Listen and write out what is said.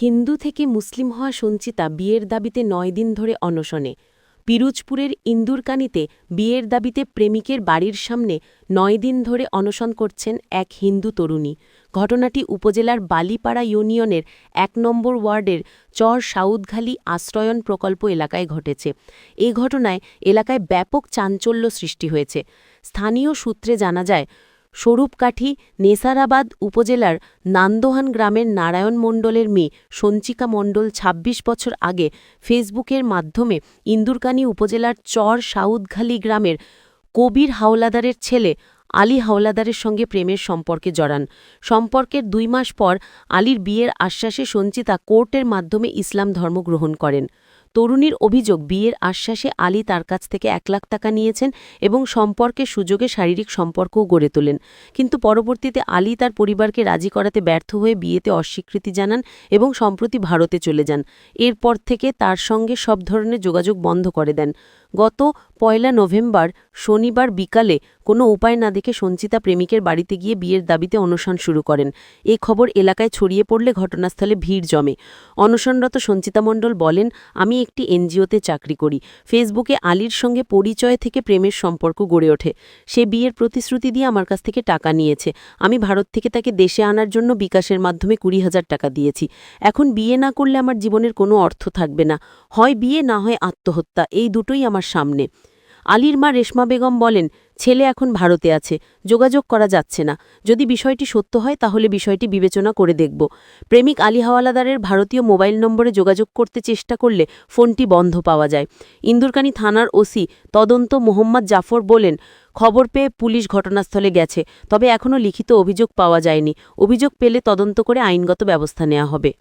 হিন্দু থেকে মুসলিম হওয়া সঞ্চিতা বিয়ের দাবিতে নয় দিন ধরে অনশনে। পিরুজপুরের ইন্দুরকানিতে বিয়ের দাবিতে প্রেমিকের বাড়ির সামনে নয় দিন ধরে অনশন করছেন এক হিন্দু তরুণী। ঘটনাটি উপজেলার বালিপাড়া ইউনিয়নের এক নম্বর ওয়ার্ডের চর সাউদখালী আশ্রয়ন প্রকল্প এলাকায় ঘটেছে। এ ঘটনায় এলাকায় ব্যাপক চাঞ্চল্য সৃষ্টি হয়েছে। স্থানীয় সূত্রে জানা যায় স্বরূপকাঠি নেসারাবাদ উপজেলার নান্দোহান গ্রামের নারায়ণ মণ্ডলের মেয়ে সঞ্চিকা মণ্ডল ২৬ বছর আগে ফেসবুকের মাধ্যমে ইন্দুরকানী উপজেলার চর সাউদখালী গ্রামের কবির হাওলাদারের ছেলে আলী হাওলাদারের সঙ্গে প্রেমের সম্পর্কে জড়ান। সম্পর্কের দুই মাস পর আলীর বিয়ের আশ্বাসে সঞ্চিতা কোর্টের মাধ্যমে ইসলাম ধর্ম গ্রহণ করেন। তরুণীর অভিযোগ, বিয়ের আশ্বাসে আলী তার কাছ থেকে এক লাখ টাকা নিয়েছেন এবং সম্পর্কের সুযোগে শারীরিক সম্পর্কও গড়ে তোলেন। কিন্তু পরবর্তীতে আলী তার পরিবারকে রাজি করাতে ব্যর্থ হয়ে বিয়েতে অস্বীকৃতি জানান এবং সম্প্রতি ভারতে চলে যান। এরপর থেকে তার সঙ্গে সব ধরনের যোগাযোগ বন্ধ করে দেন। গত পয়লা নভেম্বর শনিবার বিকালে কোনো উপায় না দেখে সঞ্চিতা প্রেমিকের বাড়িতে গিয়ে বিয়ের দাবিতে অনশন শুরু করেন। এ খবর এলাকায় ছড়িয়ে পড়লে ঘটনাস্থলে ভিড় জমে। অনশনরত সঞ্চিতা মণ্ডল বলেন, আমি একটি এনজিওতে চাকরি করি। ফেসবুকে আলীর সঙ্গে পরিচয় থেকে প্রেমের সম্পর্ক গড়ে ওঠে। সে বিয়ের প্রতিশ্রুতি দিয়ে আমার কাছ থেকে টাকা নিয়েছে। আমি ভারত থেকে তাকে দেশে আনার জন্য বিকাশের মাধ্যমে কুড়ি হাজার টাকা দিয়েছি। এখন বিয়ে না করলে আমার জীবনের কোনো অর্থ থাকবে না। হয় বিয়ে, না হয় আত্মহত্যা। এই দুটোই আমার সামনে। আলীর মা রেশমা বেগম বলেন, ছেলে এখন ভারতে আছে, যোগাযোগ করা যাচ্ছে না। যদি বিষয়টি সত্য হয়, তাহলে বিষয়টি বিবেচনা করে দেখব। প্রেমিক আলী হাওয়ালাদারের ভারতীয় মোবাইল নম্বরে যোগাযোগ করতে চেষ্টা করলে ফোনটি বন্ধ পাওয়া যায়। ইন্দুরকানী থানার ওসি তদন্ত মোহাম্মদ জাফর বলেন, খবর পেয়ে পুলিশ ঘটনাস্থলে গেছে, তবে এখনও লিখিত অভিযোগ পাওয়া যায়নি। অভিযোগ পেলে তদন্ত করে আইনগত ব্যবস্থা নেওয়া হবে।